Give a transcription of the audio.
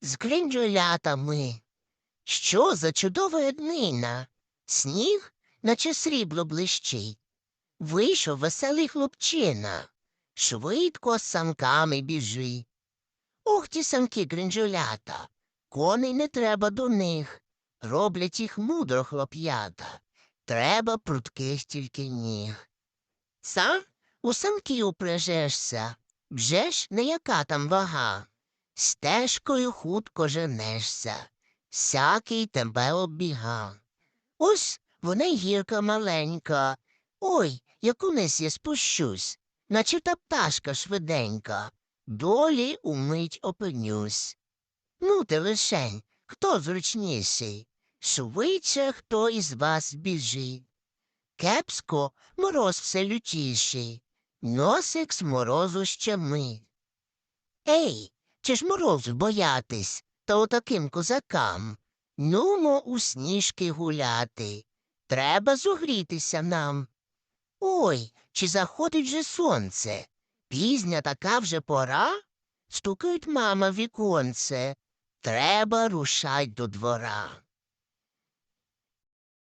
з крінжулятами. Що за чудова днина? Сніг, наче срібло блищить. Вийшов веселий хлопчина, швидко з санками біжи. Ух ті самки крінжулята, коней не треба до них, роблять їх мудро хлоп'ята. Треба прутких тільки ніг. Сам у санки упряжешся, вже ж не яка там вага. Стежкою хутко женешся, всякий тебе обіга. Ось вона гірка маленька. Ой, як униз я спущусь, наче та пташка швиденька. Долі умить опинюсь. Ну, ти лишень, хто зручніший? Швидше хто із вас біжить. Кепсько мороз все лютіший, носик з морозу ще ми. Ей, чи ж морозу боятись, та отаким козакам? Нумо у сніжки гуляти. Треба зогрітися нам. Ой, чи заходить же сонце? Пізня така вже пора? Стукають мама віконце. Треба рушать до двора.